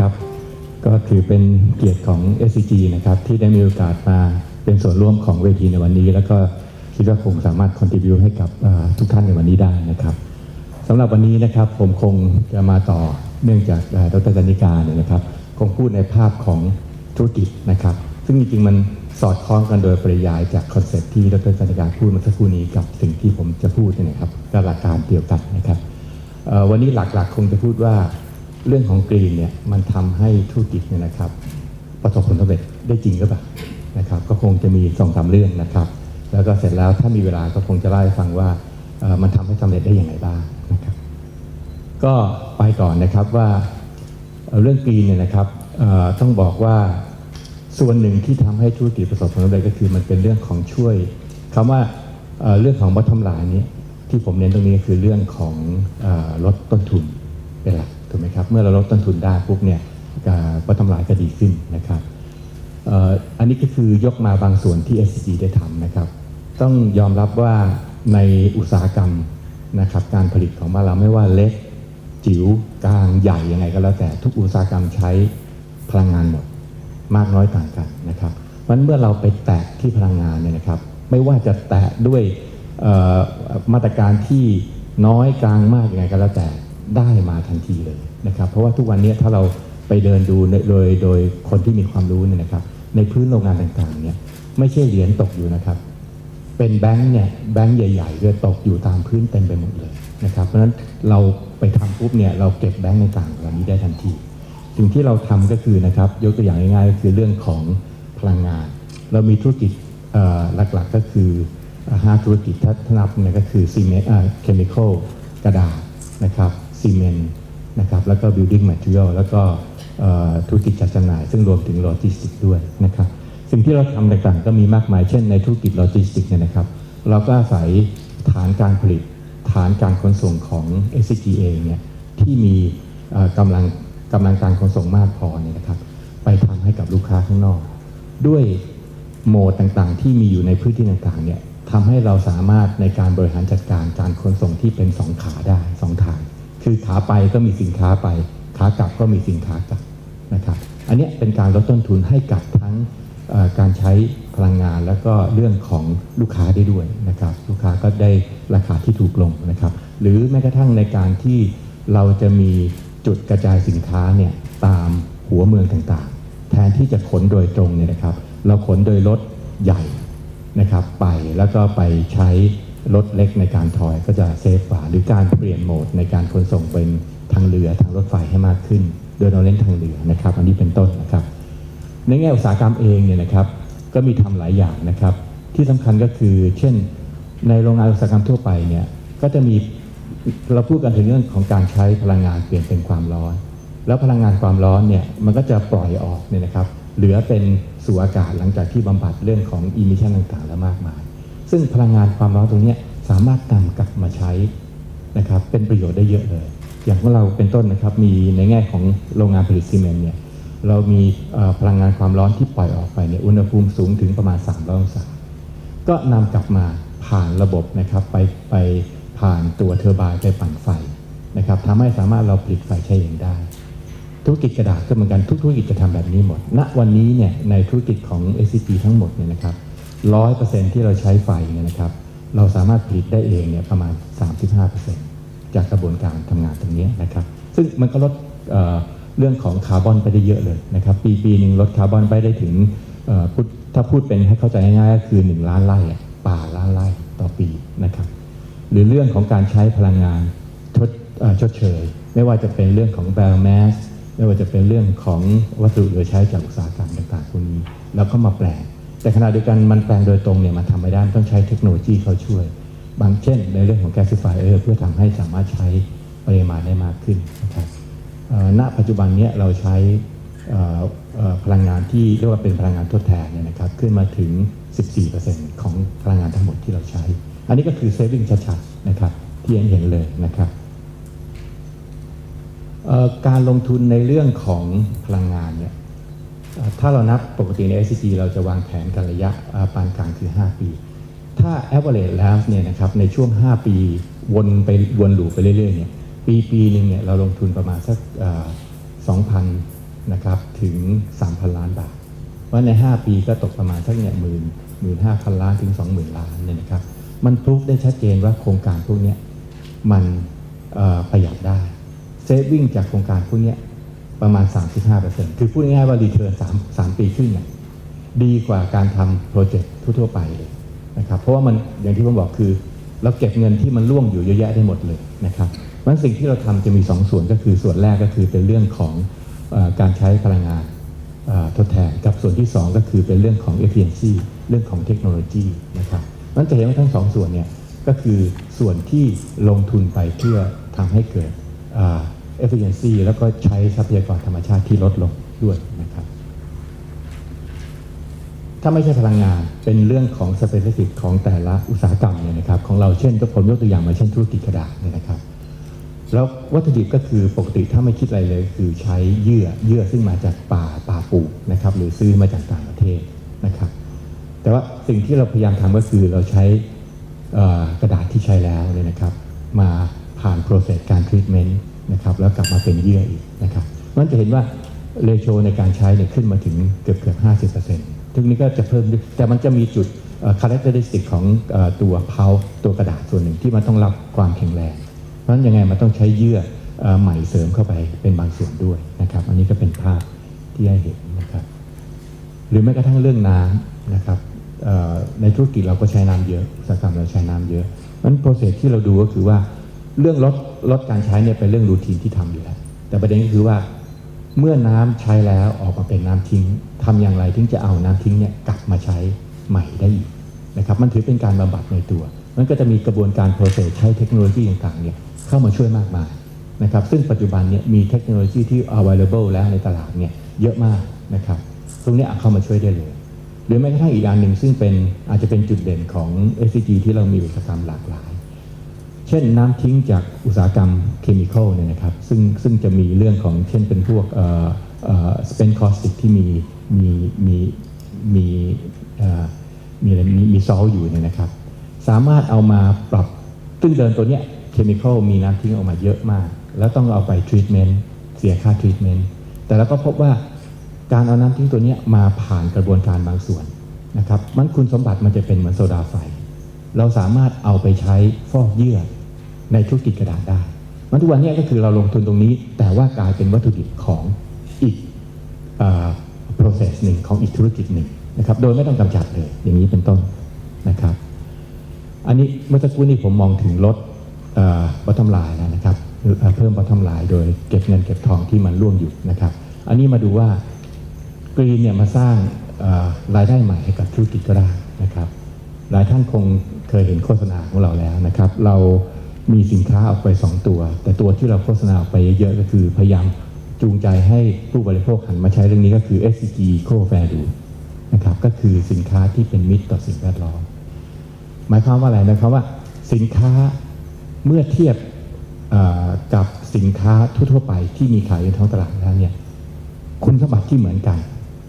ครับ ก็คือเป็นเกียรติของ SCG นะครับที่ได้มีโอกาสมาเป็นส่วนร่วมของเวทีในวันนี้ แล้วก็คิดว่าคงสามารถ contribute ให้กับทุกท่านในวันนี้ได้นะครับสำหรับวันนี้นะครับผมคงจะมาต่อเนื่องจากดรกนิการเนี่ยนะครับคงพูดในภาพของธุรกิจนะครับ ซึ่งจริงๆมันสอดคล้องกันโดยปริยายจากคอนเซ็ปที่ดรกนิการพูดเมื่อสักครู่นี้กับสิ่งที่ผมจะพูดเนี่ยนะครับก็หลักการเดียวกันนะครับวันนี้หลักๆคงจะพูดว่า เรื่องของกรีนเนี่ยมันทำให้ธุรกิจเนี่ยนะครับ ประสบผลสำเร็จได้จริงหรือเปล่านะครับ ก็คงจะมีสองสามเรื่องนะครับ แล้วก็เสร็จแล้วถ้ามีเวลาก็คงจะเล่าให้ฟังว่ามันทำให้สำเร็จได้อย่างไรบ้างนะครับ ก็ไปก่อนนะครับว่าเรื่องกรีนเนี่ยนะครับต้องบอกว่าส่วนหนึ่งที่ทำให้ธุรกิจประสบผลสำเร็จก็คือมันเป็นเรื่องของช่วยคำว่าเรื่องของบัตทอมไลน์นี้ที่ผมเน้นตรงนี้คือเรื่องของอลดต้นทุนเป็นหลัก ถูกไหมครับ เมื่อเราลดต้นทุนได้ปุ๊บเนี่ยบัตทอมไลน์ก็ดีขึ้นนะครับอันนี้ก็คือยกมาบางส่วนที่ SCG ได้ทำนะครับ ต้องยอมรับว่าในอุตสาหกรรมนะครับการผลิตของบ้านเราไม่ว่าเล็กจิ๋วกลางใหญ่ยังไงก็แล้วแต่ทุกอุตสาหกรรมใช้พลังงานหมด มากน้อยต่างกันนะครับเพราะฉะนั้นเมื่อเราไปแตะที่พลังงานเนี่ยนะครับ ไม่ว่าจะแตะด้วยมาตรการที่น้อยกลางมากยังไงก็แล้วแต่ ได้มาทันทีเลยนะครับ เพราะว่าทุกวันนี้ถ้าเราไปเดินดูโดยโดยคนที่มีความรู้เนี่ยนะครับ ในพื้นโรงงานต่างๆเนี่ยไม่ใช่เหรียญตกอยู่นะครับ เป็นแบงค์เนี่ยแบงค์ใหญ่ๆด้วยตกอยู่ตามพื้นเต็มไปหมดเลยนะครับ เพราะฉะนั้นเราไปทำปุ๊บเนี่ยเราเก็บแบงค์ในต่างเหล่านี้ได้ทันทีสิ่งที่เราทำก็คือนะครับยกตัวอย่างง่ายๆก็คือเรื่องของพลังงาน เรามีธุรกิจหลักๆก็คือห้าธุรกิจถ้าถ้านับเนี่ยก็คือซีเมนต์เคมีคอลกระดาษนะครับ ซีเมนต์นะครับแล้วก็ building material แล้วก็ธุรกิจจัดจำหน่าย ซึ่งรวมถึงโลจิสติกด้วยนะครับสิ่งที่เราทำต่างๆก็มีมากมายเช่นในธุรกิจโลจิสติกเนี่ยนะครับ เราก็อาศัยฐานการผลิต ฐานการขนส่งของ SCG เองเนี่ยที่มีกำลังกำลังการขนส่งมากพอเนี่ยนะครับ ไปทำให้กับลูกค้าข้างนอก ด้วยโหมดต่างๆ ที่มีอยู่ในพื้นที่ต่างๆเนี่ยทำให้เราสามารถในการบริหารจัดการการขนส่งที่เป็นสองขาได้สองทาง คือขาไปก็มีสินค้าไป ขากลับก็มีสินค้ากลับนะครับ อันนี้เป็นการลดต้นทุนให้กับทั้งการใช้พลังงานแล้วก็เรื่องของลูกค้าได้ด้วยนะครับ ลูกค้าก็ได้ราคาที่ถูกลงนะครับ หรือแม้กระทั่งในการที่เราจะมีจุดกระจายสินค้าเนี่ยตามหัวเมืองต่างๆ แทนที่จะขนโดยตรงเนี่ยนะครับ เราขนโดยรถใหญ่นะครับ ไปแล้วก็ไปใช้ รถเล็กในการถอยก็จะเซฟกว่า หรือการเปลี่ยนโหมดในการขนส่งเป็นทางเรือทางรถไฟให้มากขึ้น โดยเราเน้นทางเรือนะครับ อันนี้เป็นต้นนะครับ ในแง่อุตสาหกรรมเองเนี่ยนะครับ ก็มีทำหลายอย่างนะครับ ที่สำคัญก็คือ เช่น ในโรงงานอุตสาหกรรมทั่วไปเนี่ยก็จะมีเราพูดกันถึงเรื่องของการใช้พลังงานเปลี่ยนเป็นความร้อน แล้วพลังงานความร้อนเนี่ยมันก็จะปล่อยออกเนี่ยนะครับ เหลือเป็นสู่อากาศหลังจากที่บำบัดเรื่องของอิมิชันต่างๆ แล้วมากมาย ซึ่งพลังงานความร้อนตรงนี้สามารถนำกลับมาใช้นะครับเป็นประโยชน์ได้เยอะเลย อย่างของเราเป็นต้นนะครับมีในแง่ของโรงงานผลิตซีเมนต์เนี่ยเรามีพลังงานความร้อนที่ปล่อยออกไปเนี่ยอุณหภูมิสูงถึงประมาณ300องศาก็นำกลับมาผ่านระบบนะครับไปไปผ่านตัวเทอร์บน์ไปปั่นไฟนะครับทำให้สามารถเราผลิตไฟใช้เองได้ ธุรกิจกระดาษก็เหมือนกันทุกธุรกิจจะทำแบบนี้หมดณวันนี้เนี่ยในธุรกิจของ SCP ทั้งหมดเนี่ยนะครับ ร้อยเปอร์เซ็นที่เราใช้ไฟเนี่ยนะครับ เราสามารถผลิตได้เองเนี่ยประมาณ 35%จากกระบวนการทำงานตรงนี้นะครับ ซึ่งมันก็ลดเเรื่องของคาร์บอนไปได้เยอะเลยนะครับ ปีปีหนึ่งลดคาร์บอนไปได้ถึงถ้าพูดเป็นให้เข้าใจง่ายๆก็คือ 1 ล้านไร่ป่าล้านไร่ต่อปีนะครับ หรือเรื่องของการใช้พลังงานชดเชดเชย ไม่ว่าจะเป็นเรื่องของ biomass ไม่ว่าจะเป็นเรื่องของวัสดุเหลือใช้จากอุตสาหกรรมต่างๆพวกนี้ แล้วก็มาแปลง แต่ขณะเดียวกันมันแปลงโดยตรงเนี่ยมันทำไม่ได้ต้องใช้เทคโนโลยีเขาช่วย บางเช่นในเรื่องของ gasifier เพื่อทำให้สามารถใช้ปริมาณได้มากขึ้นนะครับณปัจจุบันเนี้เราใช้พลังงานที่เรียกว่าเป็นพลังงานทดแทนเนี่ยนะครับขึ้นมาถึง 14%ของพลังงานทั้งหมดที่เราใช้ อันนี้ก็คือ saving ชัดๆนะครับที่เห็นเลยนะครับการลงทุนในเรื่องของพลังงานเนี่ย ถ้าเรานับปกติใน SCG เราจะวางแผนกันระยะปานกลางคือ 5 ปี ถ้า average แล้วเนี่ยนะครับในช่วง 5 ปีวนไปวนลูปไปเรื่อยๆเนี่ยปีปีหนึ่งเนี่ยเราลงทุนประมาณสักสองพันนะครับถึง 3,000 ล้านบาทว่าใน 5 ปีก็ตกประมาณสักเนี่ยหมื่นหมื่นห้าพันล้านถึง 20,000 ล้านเนี่ยนะครับมันพรูฟได้ชัดเจนว่าโครงการพวกนี้มันประหยัดได้เซฟวิ่งจากโครงการพวกนี้ ประมาณ 35%คือพูดง่ายๆว่ารีเทิร์น3 3 ปีครึ่งเนี่ยดีกว่าการทำโปรเจกต์ทั่วๆไปเลยนะครับเพราะว่ามันอย่างที่ผมบอกคือ เราเก็บเงินที่มันล่วงอยู่เยอะแยะได้หมดเลยนะครับเพราะฉะนั้นสิ่งที่เราทำจะมี2ส่วนก็คือส่วนแรกก็คือเป็นเรื่องของอการใช้พลังงานทดแทนกับส่วนที่ 2 ก็คือเป็นเรื่องของ efficiency เรื่องของเทคโนโลยีนะครับนั้นจะเห็นว่าทั้งสองส่วนเนี่ยก็คือส่วนที่ลงทุนไปเพื่อทำให้เกิด efficiency แล้วก็ใช้ทรัพยากรธรรมชาติที่ลดลงด้วยนะครับ ถ้าไม่ใช่พลังงานเป็นเรื่องของสเปซิฟิกของแต่ละอุตสาหกรรมเนี่ยนะครับของเราเช่นก็ผมยกตัวอย่างมาเช่นธุรกิจกระดาษเนี่ยนะครับ แล้ววัตถุดิบก็คือปกติถ้าไม่คิดอะไรเลย คือใช้เยื่อเยื่อซึ่งมาจากป่าป่าปลูกนะครับหรือซื้อมาจากต่างประเทศนะครับ แต่ว่าสิ่งที่เราพยายามทำก็คือเราใช้กระดาษที่ใช้แล้วเนี่ยนะครับ มาผ่านโปรเซสการทรีทเมนต์ นะครับแล้วกลับมาเป็นเยื่ออีกนะครับมันจะเห็นว่าเรโชในการใช้เนี่ยขึ้นมาถึงเกือบเกือบห้าสิบเปอร์เซ็นต์ทึงนี้ก็จะเพิ่มด้วยแต่มันจะมีจุดคุณลักษณะของเอ่อตัวเพาตัวกระดาษส่วนหนึ่งที่มันต้องรับความแข็งแรง เพราะฉะนั้นยังไงมันต้องใช้เยื่ออใหม่เสริมเข้าไปเป็นบางส่วนด้วยนะครับ อันนี้ก็เป็นภาพที่ให้เห็นนะครับ หรือแม้กระทั่งเรื่องน้ำนะครับในธุรกิจเราก็ใช้น้ำเยอะอุตสาหกรรมเราใช้น้ำเยอะเพราะฉะนั้นโปรเซสที่เราดูก็คือว่า เรื่องลดลดการใช้เนี่ยเป็นเรื่องรูทีนที่ทำอยู่แล้ว แต่ประเด็นก็คือว่า เมื่อน้ำใช้แล้วออกมาเป็นน้ำทิ้งทำอย่างไรถึงจะเอาน้ำทิ้งเนี่ยกลับมาใช้ใหม่ได้อีกนะครับ มันถือเป็นการบำบัดในตัว มันก็จะมีกระบวนการโปรเซสใช้เทคโนโลยีต่างๆเนี่ยเข้ามาช่วยมากมายนะครับ ซึ่งปัจจุบันเนี่ยมีเทคโนโลยีที่ available แล้วในตลาดเนี่ยเยอะมากนะครับ ตรงนี้เข้ามาช่วยได้เลย หรือแม้กระทั่งอีกอันหนึ่งซึ่งเป็นอาจจะเป็นจุดเด่นของ SCG ที่เรามีอุตสาหกรรมหลากหลาย เช่นน้ำทิ้งจากอุตสาหกรรมเคมีคอลเนี่ยนะครับซึ่งซึ่งจะมีเรื่องของเช่นเป็นพวกสเปนคอสติกที่มีมีมีมีเอ่อมีอะไรมีมีซอลอยู่เนี่ยนะครับ สามารถเอามาปรับซึ่งเดินตัวเนี้ยเคมีคอลมีน้ำทิ้งออกมาเยอะมาก แล้วต้องเอาไปทรีทเมนต์เสียค่าทรีทเมนต์แต่เราก็พบว่าการเอาน้ำทิ้งตัวเนี้ยมาผ่านกระบวนการบางส่วนนะครับมันคุณสมบัติมันจะเป็นเหมือนโซดาไฟ เราสามารถเอาไปใช้ฟอกเยื่อ ในธุรกิจกระดาษได้มันทุกวันนี้ก็คือเราลงทุนตรงนี้ แต่ว่ากลายเป็นวัตถุดิบของอีกอ process หนึ่งของอีกธุรกิจหนึ่งนะครับ โดยไม่ต้องกำจัดเลย อย่างนี้เป็นต้นนะครับ อันนี้เมื่อสักครู่นี้ผมมองถึงลดบัตทอมลน์แล้วนะครับ เพิ่มบัตทอมลน์โดยเก็บเงินเก็บทองที่มันร่วงอยู่นะครับ อันนี้มาดูว่ากรีนเนี่ยมาสร้างรายได้ใหม่ให้กับธุรกิจก็ได้นะครับ หลายท่านคงเคยเห็นโฆษณาของเราแล้วนะครับ เรา มีสินค้าออกไป 2 ตัว แต่ตัวที่เราโฆษณาออกไปเยอะๆก็คือพยายามจูงใจให้ผู้บริโภคหันมาใช้เรื่องนี้ก็คือ SCG Co Value นะครับก็คือสินค้าที่เป็นมิตรต่อสิ่งแวดล้อม หมายความว่าอะไรหมายความว่า สินค้าเมื่อเทียบกับสินค้าทั่วๆไปที่มีขายในท้องตลาดแล้วเนี่ยคุณสมบัติที่เหมือนกัน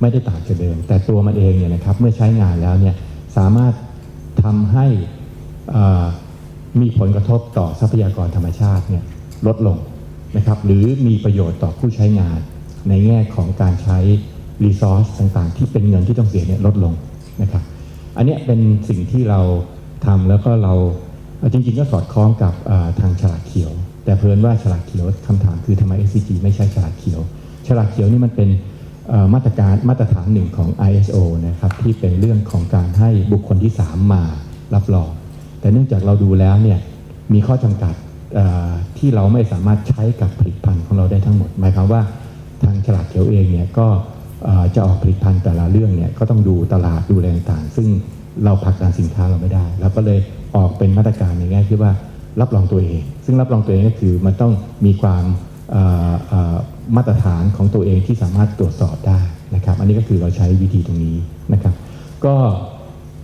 ไม่ได้ต่างจากเดิม แต่ตัวมันเองเนี่ยนะครับเมื่อใช้งานแล้วเนี่ยสามารถทำให้อ่อ มีผลกระทบต่อทรัพยากรธรรมชาติเนี่ยลดลงนะครับหรือมีประโยชน์ต่อผู้ใช้งาน ในแง่ของการใช้รีซอสต่างๆ ที่เป็นเงินที่ต้องเสียเนี่ยลดลงนะครับอันนี้เป็นสิ่งที่เราทำแล้วก็เราจริงๆ ก็สอดคล้องกับทางฉลากเขียว แต่เพลินว่าฉลากเขียวคำถามคือทำไม SCG ไม่ใช่ฉลากเขียวฉลากเขียวนี่มันเป็นมาตรการมาตรฐานหนึ่งของ ISO นะครับที่เป็นเรื่องของการให้บุคคลที่ 3 มารับรอง แต่เนื่องจากเราดูแล้วเนี่ยมีข้อจำกัดที่เราไม่สามารถใช้กับผลิตภัณฑ์ของเราได้ทั้งหมด หมายความว่าทางฉลากเขียวเองเนี่ยก็จะออกผลิตภัณฑ์แต่ละเรื่องเนี่ยก็ต้องดูตลาดดูอะไรต่างซึ่งเราผลักดันสินค้าเราไม่ได้แล้วก็เลยออกเป็นมาตรการในแง่ที่ว่ารับรองตัวเอง ซึ่งรับรองตัวเองก็คือมันต้องมีความมาตรฐานของตัวเองที่สามารถตรวจสอบได้นะครับ อันนี้ก็คือเราใช้วิธีตรงนี้นะครับ ก็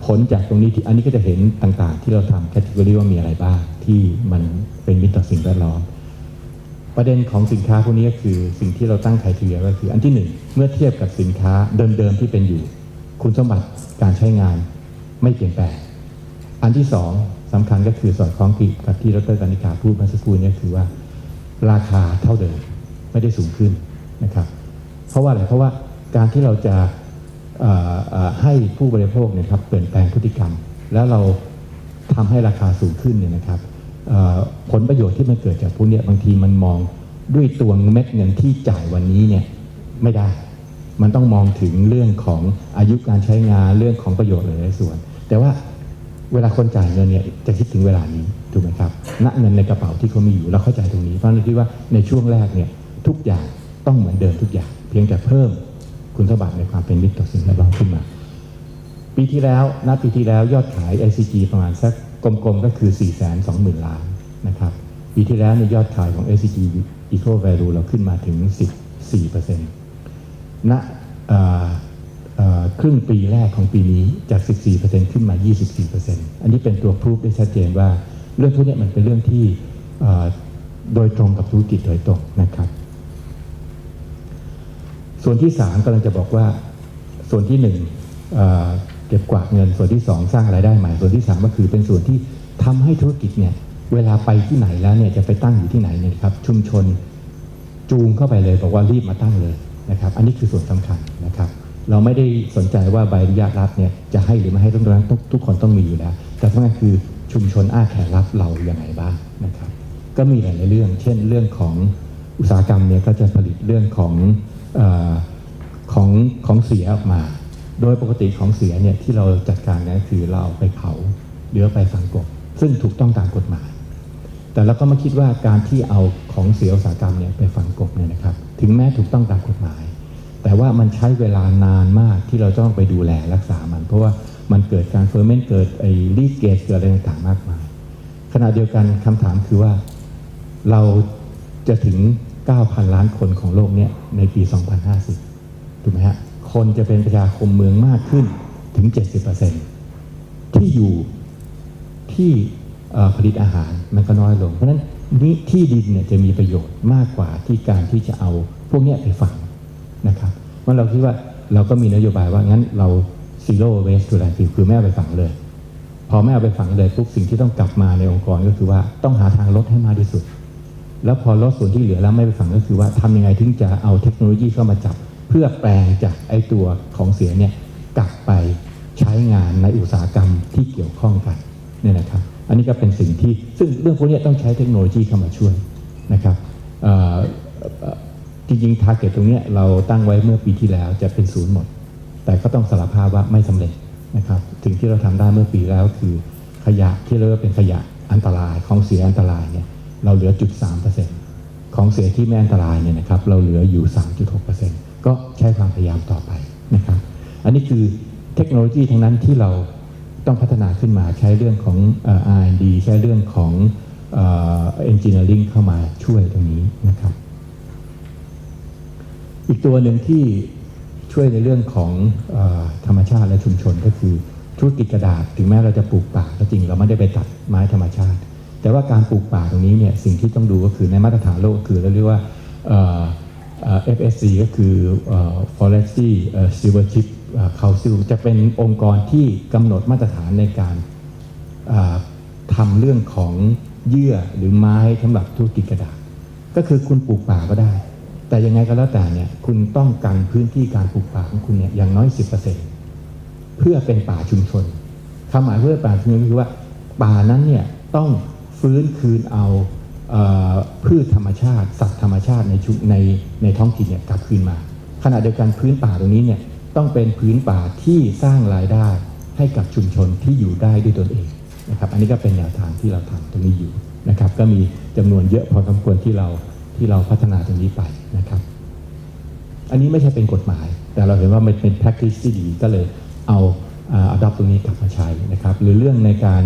ผลจากตรงนี้ที่อันนี้ก็จะเห็นต่างๆ ที่เราทำแคตตาล็อว่ามีอะไรบ้างที่มันเป็นมิตรต่อสิ่งแวดล้อม ประเด็นของสินค้าพวกนี้ก็คือสิ่งที่เราตั้งไครเรียก็คือ อันที่หนึ่งเมื่อเทียบกับสินค้าเดิมๆที่เป็นอยู่ คุณสมบัติการใช้งานไม่เปลี่ยนแปลงอันที่สองสำคัญก็คือสอดคล้องกับที่ดรกานิกาพูดเมื่อสักครู่นี้คือว่า ราคาเท่าเดิมไม่ได้สูงขึ้นนะครับ เพราะว่าอะไรเพราะว่าการที่เราจะ ให้ผู้บริโภคเนี่ยครับเปลี่ยนแปลงพฤติกรรม แล้วเราทำให้ราคาสูงขึ้นเนี่ยนะครับผลประโยชน์ที่มันเกิดจากพวกเนี้ยบางทีมันมองด้วยตัวเม็ดเงินที่จ่ายวันนี้เนี่ยไม่ได้ มันต้องมองถึงเรื่องของอายุการใช้งานเรื่องของประโยชน์หลายส่วน แต่ว่าเวลาคนจ่ายเงินเนี่ยจะคิดถึงเวลานี้ถูกไหมครับณเงินในกระเป๋าที่เขามีอยู่เราเข้าใจตรงนี้เพราะฉะนั้นคิดว่าในช่วงแรกเนี่ยทุกอย่างต้องเหมือนเดิมทุกอย่าง เพียงแต่เพิ่ม คุณสมบัติในความเป็นมิตรต่อสิ่งแวดล้อมขึ้นมา ปีที่แล้วณปีที่แล้วยอดขาย ICG ประมาณสักกลมๆก็คือ 4 2 0 0 0 0 ล้านนะครับ ปีที่แล้วในยอดขายของ ICG Eco Value เราขึ้นมาถึง 14%ณครึ่งปีแรกของปีนี้จาก 14%ขึ้นมา 24%อันนี้เป็นตัวพรูฟได้ชัดเจนว่า เรื่องพวกนี้มันเป็นเรื่องที่โดยตรงกับธุรกิจโดยตรงนะครับ ส่วนที่สามกำลังจะบอกว่าส่วนที่หนึ่งเเก็บกวาดเงิน ส่วนที่สองสร้างรายได้ใหม่ ส่วนที่สามก็คือเป็นส่วนที่ทำให้ธุรกิจเนี่ยเวลาไปที่ไหนแล้วเนี่ยจะไปตั้งอยู่ที่ไหนเนี่ยครับชุมชนจูงเข้าไปเลยบอกว่ารีบมาตั้งเลยนะครับ อันนี้คือส่วนสำคัญนะครับ เราไม่ได้สนใจว่าใบอนุญาตรัฐเนี่ยจะให้หรือไม่ให้ต้องนั้นทุกคนต้องมีอยู่แล้ว แต่สำคัญคือชุมชนอ้าแขนรับเราอย่างไรบ้างนะครับ ก็มีหลายเรื่อง เช่นเรื่องของอุตสาหกรรมเนี่ยก็จะผลิตเรื่องของ ของของเสียออกมา โดยปกติของเสียเนี่ยที่เราจัดการเนี่ยคือเราเอาไปเผาหรือเอาไปฝังกบซึ่งถูกต้องตามกฎหมาย แต่เราก็มาคิดว่าการที่เอาของเสียอุตสาหกรรมเนี่ยไปฝังกบเนี่ยนะครับ ถึงแม้ถูกต้องตามกฎหมาย แต่ว่ามันใช้เวลานานมากที่เราต้องไปดูแลรักษามัน เพราะว่ามันเกิดการเฟอร์เมนต์เกิดไอ้ลีเกจเกิดอะไรต่างๆมากมายขณะเดียวกันคำถามคือว่าเราจะถึง 9,000 ล้านคนของโลกเนี้ยในปี 2050 ถูกไหมฮะ คนจะเป็นประชาคมเมืองมากขึ้นถึง 70%ที่อยู่ที่ผลิตอาหารมันก็น้อยลง เพราะฉะนั้นนี่ที่ดินเนี่ยจะมีประโยชน์มากกว่าที่การที่จะเอาพวกเนี้ยไปฝังนะครับเพราะเราคิดว่าเราก็มีนโยบายว่างั้นเรา zero waste to landfill คือไม่เอาไปฝังเลย พอไม่เอาไปฝังเลยปุ๊บสิ่งที่ต้องกลับมาในองค์กรก็คือว่าต้องหาทางลดให้มากที่สุด แล้วพอลดส่วนที่เหลือแล้วไม่ไปฝังก็คือว่าทำยังไงถึงจะเอาเทคโนโลยีเข้ามาจับ เพื่อแปลงจากไอ้ตัวของเสียเนี่ยกลับไปใช้งานในอุตสาหกรรมที่เกี่ยวข้องกันเนี่ยนะครับ อันนี้ก็เป็นสิ่งที่ซึ่งเรื่องพวกนี้ต้องใช้เทคโนโลยีเข้ามาช่วยนะครับจริงๆทาร์เก็ตตรงเนี้ยเราตั้งไว้เมื่อปีที่แล้วจะเป็นศูนย์หมด แต่ก็ต้องสารภาพว่าไม่สำเร็จนะครับสิ่งที่เราทำได้เมื่อปีแล้วคือขยะที่เรียกว่าเป็นขยะอันตรายของเสียอันตรายเนี่ย เราเหลือจุดสามเปอร์เซ็นต์ของเสียที่ไม่อันตรายเนี่ยนะครับ เราเหลืออยู่ 3.6เปอร์เซ็นต์ก็ใช้ความพยายามต่อไปนะครับ อันนี้คือเทคโนโลยีทั้งนั้นที่เราต้องพัฒนาขึ้นมาใช้เรื่องของ R&D ใช้เรื่องของเอ่อ engineering เข้ามาช่วยตรงนี้นะครับ อีกตัวหนึ่งที่ช่วยในเรื่องของอธรรมชาติและชุมชนก็คือธุรกิจกระดาษ ถึงแม้เราจะปลูกป่าก็จริงเราไม่ได้ไปตัดไม้ธรรมชาติ แต่ว่าการปลูกป่าตรงนี้เนี่ยสิ่งที่ต้องดูก็คือในมาตรฐานโลกคือเราเรียกว่า FSC ก็คือ Forestry Stewardship Council จะเป็นองค์กรที่กำหนดมาตรฐานในการทำเรื่องของเยื่อหรือไม้สำหรับธุรกิจกระดาษ ก็คือคุณปลูกป่าก็ได้ แต่ยังไงก็แล้วแต่เนี่ยคุณต้องกันพื้นที่การปลูกป่าของคุณเนี่ยอย่างน้อย 10%เพื่อเป็นป่าชุมชนคำหมายเพื่อป่าชุมชนคือว่าป่านั้นเนี่ยต้อง ฟื้นคืนเอาเออพืชธรรมชาติ สัตว์ธรรมชาติในชุในในท้องถิ่นเนี่ยกลับคืนมา ขณะเดียวกันพื้นป่าตรงนี้เนี่ยต้องเป็นพื้นป่าที่สร้างรายได้ให้กับชุมชนที่อยู่ได้ด้วยตนเองนะครับอันนี้ก็เป็นแนวทางที่เราทำตรงนี้อยู่นะครับก็มีจำนวนเยอะพอสมควรที่เราที่เราพัฒนาตรงนี้ไปนะครับ อันนี้ไม่ใช่เป็นกฎหมาย แต่เราเห็นว่ามันเป็น practice ที่ดีก็เลยเอาเอา adopt ตรงนี้กลับมาใช้นะครับ หรือเรื่องในการ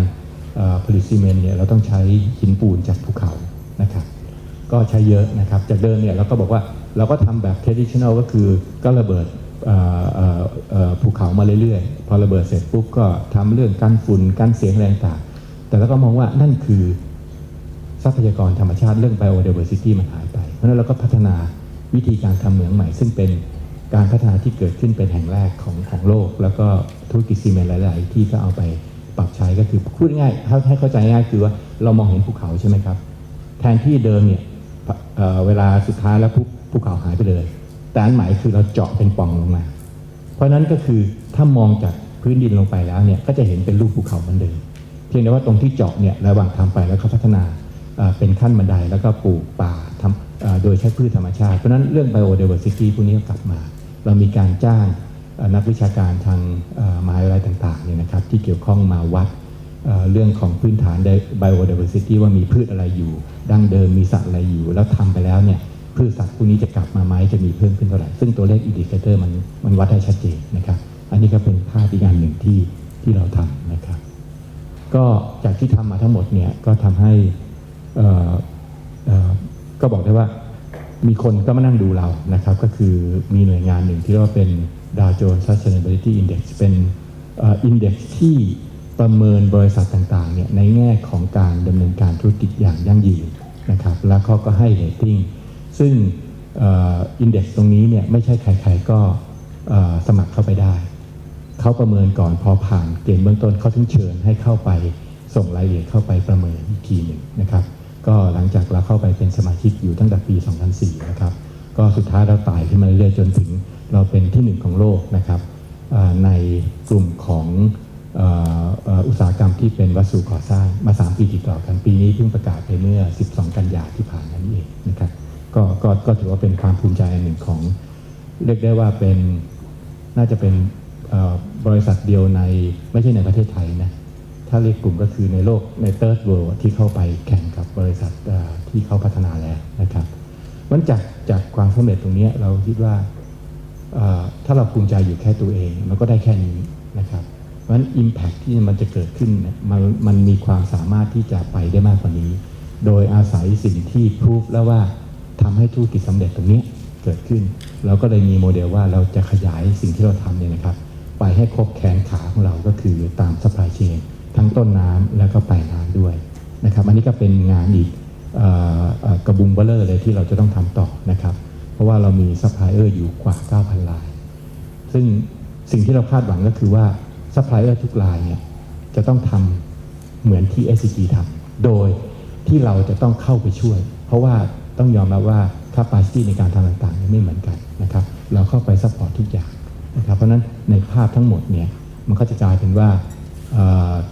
ผลิตซีเมนต์เนี่ยเราต้องใช้หินปูนจากภูเขานะครับก็ใช้เยอะนะครับจากเดิมเนี่ยเราก็บอกว่าเราก็ทำแบบ traditional ก็คือก็ระเบิดภูเขามาเรื่อยๆ พอระเบิดเสร็จปุ๊บก็ทำเรื่องกันฝุ่นกันเสียงแรงต่าง แต่เราก็มองว่านั่นคือทรัพยากรธรรมชาติเรื่อง biodiversity มันหายไป เพราะนั้นเราก็พัฒนาวิธีการทำเหมืองใหม่ ซึ่งเป็นการพัฒนาที่เกิดขึ้นเป็นแห่งแรกของของโลก แล้วก็ธุรกิจซีเมนต์หลาย ๆ ที่ก็เอาไป ปรับใช้ก็คือพูดง่ายถ้าให้เข้าใจง่ายคือว่าเรามองเห็นภูเขาใช่ไหมครับ แทนที่เดิมเนี่ยเเวลาสุดท้ายแล้วภูเขาหายไปเลย แต่อันหม่คือเราเจาะเป็นป่องลงมา เพราะนั้นก็คือถ้ามองจากพื้นดินลงไปแล้วเนี่ยก็จะเห็นเป็นรูปภูเขาเหมือนเดิมเพียงแต่ว่าตรงที่เจาะเนี่ยระหว่างทำไปแล้วเขาพัฒนาเป็นขั้นบันไดแล้วก็ปลูกป่าทำโดยใช้พืชธรรมชาติ เพราะนั้นเรื่อง biodiversity พวกนี้ก็กลับมา เรามีการจ้าง นักวิชาการทางมหาวิทยาลัยต่างๆเนี่ยนะครับที่เกี่ยวข้องมาวัดเรื่องของพื้นฐาน biodiversity ว่ามีพืชอะไรอยู่ ดั้งเดิมมีสัตว์อะไรอยู่ แล้วทำไปแล้วเนี่ยพืชสัตว์พวกนี้จะกลับมาไหมจะมีเพิ่มขึ้นเท่าไหร่ ซึ่งตัวเลขอินดิเคเตอร์มันมันวัดได้ชัดเจนนะครับ อันนี้ก็เป็นภาพอีกอันหนึ่งที่ที่เราทำนะครับ ก็จากที่ทำมาทั้งหมดเนี่ยก็ทำให้เออเออก็บอกได้ว่ามีคนก็มานั่งดูเรานะครับ ก็คือมีหน่วยงานหนึ่งที่เรียกว่าเป็น Dow Jones Sustainability Index เป็นอินเด็กซ์ที่ประเมินบริษัทต่างๆเนี่ยในแง่ของการดำเนินการธุรกิจอย่างยั่งยืนนะครับแล้วเขาก็ให้เรตติ้งซึ่งอินเด็กซ์ตรงนี้เนี่ยไม่ใช่ใครๆก็สมัครเข้าไปได้ เขาประเมินก่อนพอผ่านเกณฑ์เบื้องต้นเขาถึงเชิญให้เข้าไปส่งรายละเอียดเข้าไปประเมินอีกทีหนึ่งนะครับ ก็หลังจากเราเข้าไปเป็นสมาชิกอยู่ตั้งแต่ปี 2004 นะครับ ก็สุดท้ายเราไต่ขึ้นมาเรื่อยๆจนถึง เราเป็นที่หนึ่งของโลกนะครับในกลุ่มของอุตสาหกรรมที่เป็นวัสดุก่อสร้างมา 3 ปีติดต่อกันปีนี้เพิ่งประกาศไปเมื่อ 12 กันยาที่ผ่านมานี้เองนะครับก็ก็ก็ถือว่าเป็นความภูมิใจอันหนึ่งของ เรียกได้ว่าเป็นน่าจะเป็นบริษัทเดียวในไม่ใช่ในประเทศไทยนะถ้าเรียกกลุ่มก็คือในโลกใน third world ที่เข้าไปแข่งกับบริษัทที่เขาพัฒนาแล้วนะครับมันจากจากความสำเร็จตรงนี้เราคิดว่า ถ้าเราภูมิใจอยู่แค่ตัวเอง มันก็ได้แค่นี้นะครับเพราะฉะนั้น Impact ที่มันจะเกิดขึ้นมันมันมีความสามารถที่จะไปได้มากกว่านี้ โดยอาศัยสิ่งที่พิสูจแล้วว่าทำให้ธุรกิจสำเร็จตรงนี้เกิดขึ้น เราก็เลยมีโมเดลว่าเราจะขยายสิ่งที่เราทำเนี่ยนะครับ ไปให้ครบแขนขาของเราก็คือตาม supply chain ทั้งต้นน้ำแล้วก็ปลายน้ำด้วยนะครับ อันนี้ก็เป็นงานอีกออกระบุงเบลเลอร์เลยที่เราจะต้องทำต่อนะครับ ราะว่าเรามีซัพพลายเออร์อยู่กว่า 9,000 ราย ซึ่งสิ่งที่เราคาดหวังก็คือว่าซัพพลายเออร์ทุกรายเนี่ยจะต้องทำเหมือนที่ SCG ทำโดยที่เราจะต้องเข้าไปช่วย เพราะว่าต้องยอมรับว่าค่าปาซิตี้ในการทำต่างๆนี่ไม่เหมือนกันนะครับเราเข้าไปซัพพอร์ตทุกอย่างนะครับเพราะนั้นในภาพทั้งหมดเนี่ยมันก็จะกลายเป็นว่า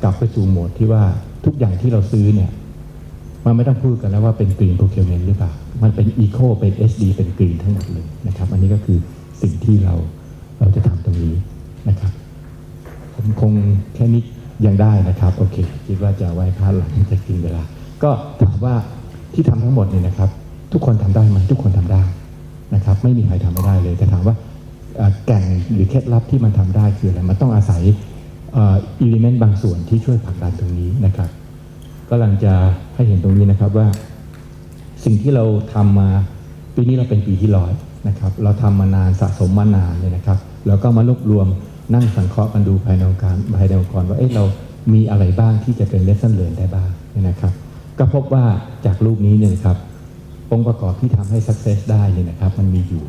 กลับไปสู่โหมดที่ว่าทุกอย่างที่เราซื้อเนี่ย มันไม่ต้องพูดกันแล้วว่าเป็น green procurement หรือเปล่า มันเป็น eco เป็น HD เป็น green ทั้งหมดเลยนะครับ อันนี้ก็คือสิ่งที่เราเราจะทำตรงนี้นะครับ ผมคงแค่นี้ยังได้นะครับ โอเค คิดว่าจะไว้พาหลังจะกินเวลา ก็ถามว่าที่ทำทั้งหมดเนี่ยนะครับ ทุกคนทำได้ไหมทุกคนทำได้นะครับ ไม่มีใครทำไม่ได้เลย แต่ถามว่าแก่นหรือเคล็ดลับที่มันทำได้คืออะไร มันต้องอาศัยอิเลเมนต์บางส่วนที่ช่วยผลักดันตรงนี้นะครับ ก็ลังจะให้เห็นตรงนี้นะครับว่า สิ่งที่เราทำมาปีนี้เราเป็นปีที่ร้อยนะครับเราทำมานานสะสมมานานเลยนะครับแล้วก็มารวบรวมนั่งสังเคราะห์กันดูภายในองค์การภายในองค์กรว่าเอ๊ะเรามีอะไรบ้างที่จะเป็น lesson learn ได้บ้างนนะครับก็พบว่าจากรูปนี้เนี่ยครับองค์ประกอบที่ทำให้ success ได้เนี่ยนะครับมันมีอยู่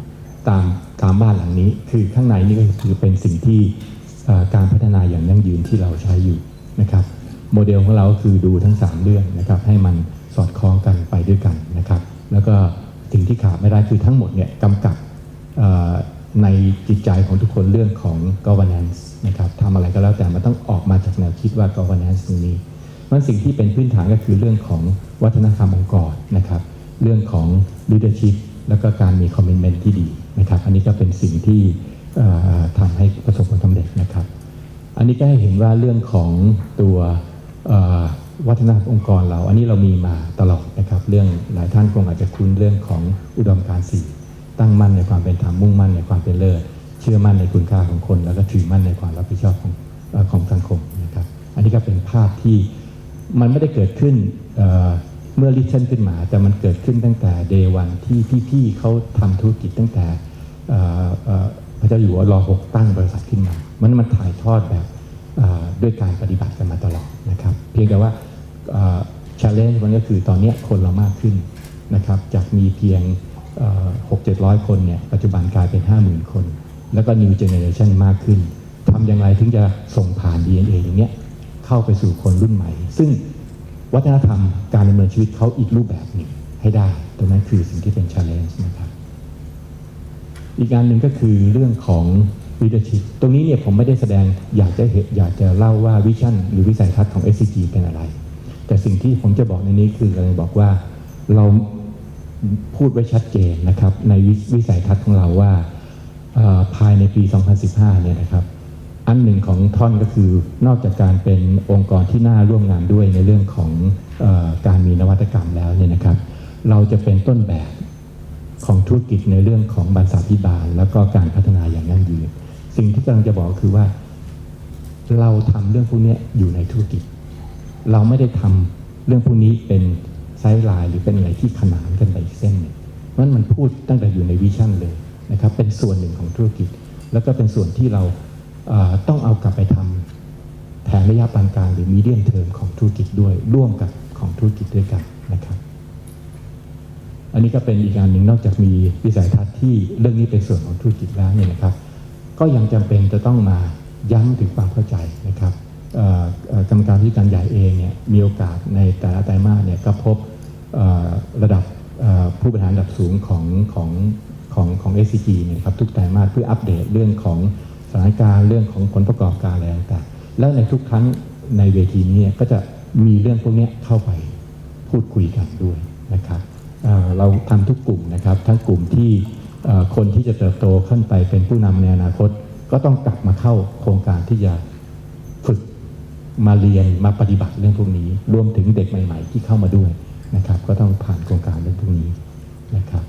ตามตามบ้านหลังนี้ คือข้างในนี่ก็คือเป็นสิ่งที่การพัฒนาอย่างยั่งยืนที่เราใช้อยู่นะครับ โมเดลของเราก็คือดูทั้ง 3 เรื่องนะครับให้มันสอดคล้องกันไปด้วยกันนะครับ แล้วก็สิ่งที่ขาดไม่ได้คือทั้งหมดเนี่ยกำกับในจิตใจของทุกคนเรื่องของ governance นะครับทำอะไรก็แล้วแต่มันต้องออกมาจากแนวคิดว่า governance ตรงนี้มันสิ่งที่เป็นพื้นฐานก็คือเรื่องของวัฒนธรรมองค์กรนะครับ เรื่องของ leadership แล้วก็การมี commitment ที่ดีนะครับ อันนี้ก็เป็นสิ่งที่ทำให้ประสบผลสำเร็จนะครับ อันนี้ก็ให้เห็นว่าเรื่องของตัว วัฒนธรรมองค์กรเรา อันนี้เรามีมาตลอดนะครับ เรื่องหลายท่านคงอาจจะคุ้นเรื่องของอุดมการณ์สี่ตั้งมั่นในความเป็นธรรมมุ่งมั่นในความเป็นเลิศเชื่อมั่นในคุณค่าของคน แล้วก็ถือมั่นในความรับผิดชอบของอของสังคมนะครับ อันนี้ก็เป็นภาพที่มันไม่ได้เกิดขึ้นเเมื่อลิเชนขึ้นมา แต่มันเกิดขึ้นตั้งแต่เดวันที่พี่ๆเขาทำธุรกิจตั้งแต่พระเจ้าอยู่หัวรอหกตั้งบริษัทขึ้นมา มันมันถ่ายทอดแบบ ด้วยการปฏิบัติกันมาตลอดนะครับ เพียงแต่ว่าชาเลนจ์มันก็คือตอนนี้คนเรามากขึ้นนะครับ จากมีเพียงหกเจ็ดร้อยคนเนี่ยปัจจุบันกลายเป็น 50,000 คน แล้วก็ new generation มากขึ้นทำอย่างไรถึงจะส่งผ่าน DNA อย่างเนี้ยเข้าไปสู่คนรุ่นใหม่ ซึ่งวัฒนธรรมการดำเนินชีวิตเขาอีกรูปแบบหนึ่งให้ได้ ตรงนั้นคือสิ่งที่เป็น challenge นะครับ อีกอันหนึ่งก็คือเรื่องของ leadership ตรงนี้เนี่ยผมไม่ได้แสดงอยากจะเห็นอยากจะเล่าว่าวิชั่นหรือวิสัยทัศน์ของ SCG เป็นอะไร แต่สิ่งที่ผมจะบอกในนี้คือกำลังบอกว่าเราพูดไว้ชัดเจนนะครับในวิวสัยทัศน์ของเราว่าภายในปี 2015 เนี่ยนะครับ อันหนึ่งของท่อนก็คือนอกจากการเป็นองค์กรที่น่าร่วมงานด้วยในเรื่องของออการมีนวัตกรรมแล้วเนี่ยนะครับ เราจะเป็นต้นแบบของธุรกิจในเรื่องของบรรษาพิบาล แล้วก็การพัฒนาอย่างยั่งยืน สิ่งที่กำลังจะบอกคือว่า เราทำเรื่องพวกนี้อยู่ในธุรกิจ เราไม่ได้ทำเรื่องพวกนี้เป็นไซด์ไลน์หรือเป็นอะไรที่ขนานกันไปอีกเส้นหนึ่งเพราะนั้นมันพูดตั้งแต่อยู่ในวิชั่นเลยนะครับ เป็นส่วนหนึ่งของธุรกิจ แล้วก็เป็นส่วนที่เราต้องเอากลับไปทำแผนระยะปานกลางหรือมีเดียมเทอมของธุรกิจด้วยร่วมกับของธุรกิจด้วยกันนะครับ อันนี้ก็เป็นอีกการหนึ่งนอกจากมีวิสัยทัศน์ที่เรื่องนี้เป็นส่วนของธุรกิจแล้วเนี่ยนะครับ ก็ยังจำเป็นจะต้องมาย้ำถึงความเข้าใจนะครับกรรมการผู้จัดการใหญ่เองเนี่ยมีโอกาสในแต่ละไตรมาสเนี่ยก็พบระดับผู้บริหารระดับสูงของของของของ SCG เนี่ยครับทุกไตรมาสเพื่ออัปเดตเรื่องของสถานการณ์เรื่องของผลประกอบการอะไรต่างๆแล้วในทุกครั้งในเวทีนี้ก็จะมีเรื่องพวกนี้เข้าไปพูดคุยกันด้วยนะครับเราทำทุกกลุ่มนะครับทั้งกลุ่มที่ คนที่จะเติบโตขึ้นไปเป็นผู้นำในอนาคต ก็ต้องกลับมาเข้าโครงการที่จะฝึกมาเรียนมาปฏิบัติเรื่องพวกนี้ รวมถึงเด็กใหม่ ๆ ที่เข้ามาด้วยนะครับ ก็ต้องผ่านโครงการเรื่องพวกนี้นะครับ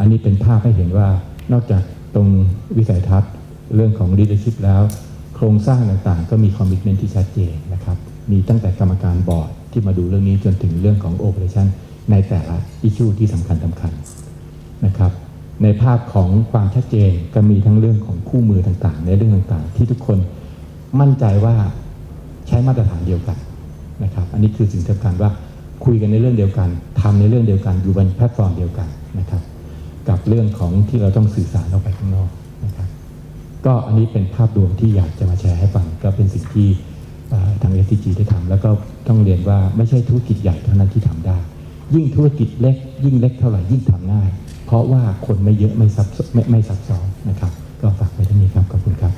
อันนี้เป็นภาพให้เห็นว่านอกจากตรงวิสัยทัศน์เรื่องของ leadership แล้ว โครงสร้างต่างๆ ก็มีคอมมิชเมนที่ชัดเจนนะครับ มีตั้งแต่กรรมการบอร์ดที่มาดูเรื่องนี้จนถึงเรื่องของโอเปอเรชันในแต่ละอิชูที่สำคัญสำคัญนะครับ ในภาพของความชัดเจนก็มีทั้งเรื่องของคู่มือต่างๆ ในเรื่องต่างๆ ที่ทุกคนมั่นใจว่าใช้มาตรฐานเดียวกันนะครับ อันนี้คือสิ่งสำคัญว่าคุยกันในเรื่องเดียวกันทำในเรื่องเดียวกันอยู่บนแพลตฟอร์มเดียวกันนะครับ กับเรื่องของที่เราต้องสื่อสารออกไปข้างนอกนะครับ ก็อันนี้เป็นภาพรวมที่อยากจะมาแชร์ให้ฟังก็เป็นสิ่งที่เอ่อทาง s อ g ได้ทำแล้วก็ต้องเรียนว่าไม่ใช่ธุรกิจใหญ่เท่านั้นที่ทำได้ ยิ่งธุรกิจเล็ก ยิ่งเล็กเท่าไหร่ยิ่งทำง่าย เพราะว่าคนไม่เยอะไม่ซับไม่ไม่ซับซ้อนนะครับ ก็ฝากไปที่นี้ครับขอบคุณครับ